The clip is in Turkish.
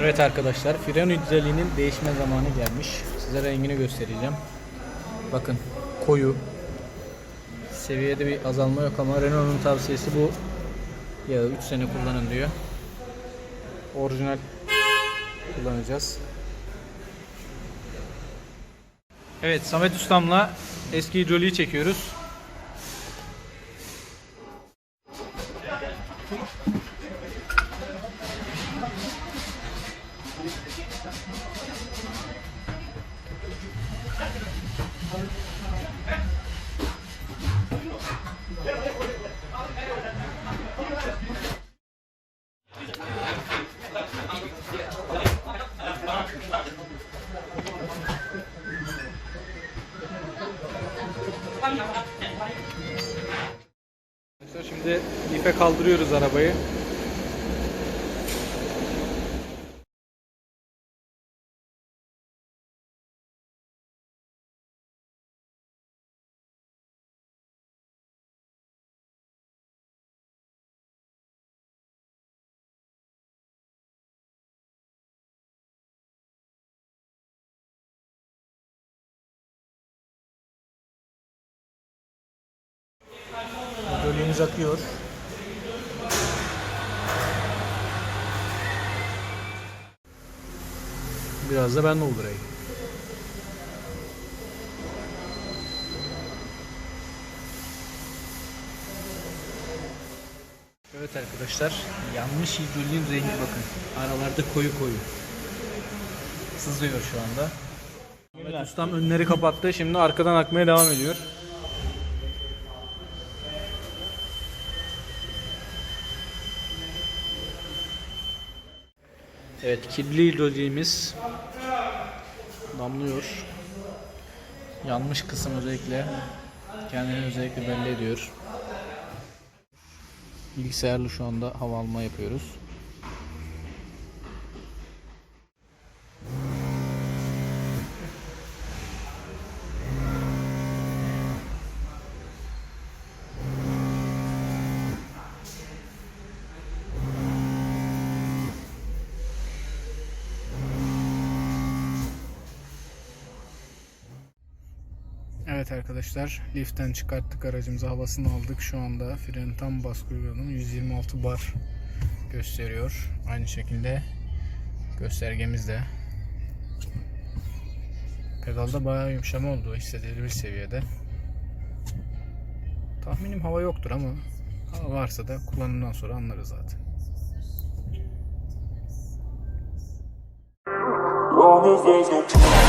Evet arkadaşlar, fren hidroliğinin değişme zamanı gelmiş. Size rengini göstereceğim. Bakın koyu. Seviyede bir azalma yok ama Renault'un tavsiyesi bu. Yağı 3 sene kullanın diyor. Orijinal kullanacağız. Evet Samet Ustam'la eski hidroliği çekiyoruz. Şimdi ipe kaldırıyoruz arabayı. Hidroliğimiz akıyor. Biraz da ben doldurayım. Evet arkadaşlar, yanmış hidroliğin rengi bakın. Aralarda koyu koyu. Sızıyor şu anda. Ahmet Ustam önleri kapattı. Şimdi arkadan akmaya devam ediyor. Evet, kirli hidroliğimiz damlıyor. Yanmış kısım özellikle kendini özellikle belli ediyor. Bilgisayarlı şu anda hava alma yapıyoruz. Evet arkadaşlar liften çıkarttık aracımızı havasını aldık. Şu anda freni tam baskı uyguladım 126 bar gösteriyor. Aynı şekilde göstergemiz de pedalda bayağı yumuşama oldu hissedilir bir seviyede. Tahminim hava yoktur ama hava varsa da kullanımdan sonra anlarız zaten. Long as there's no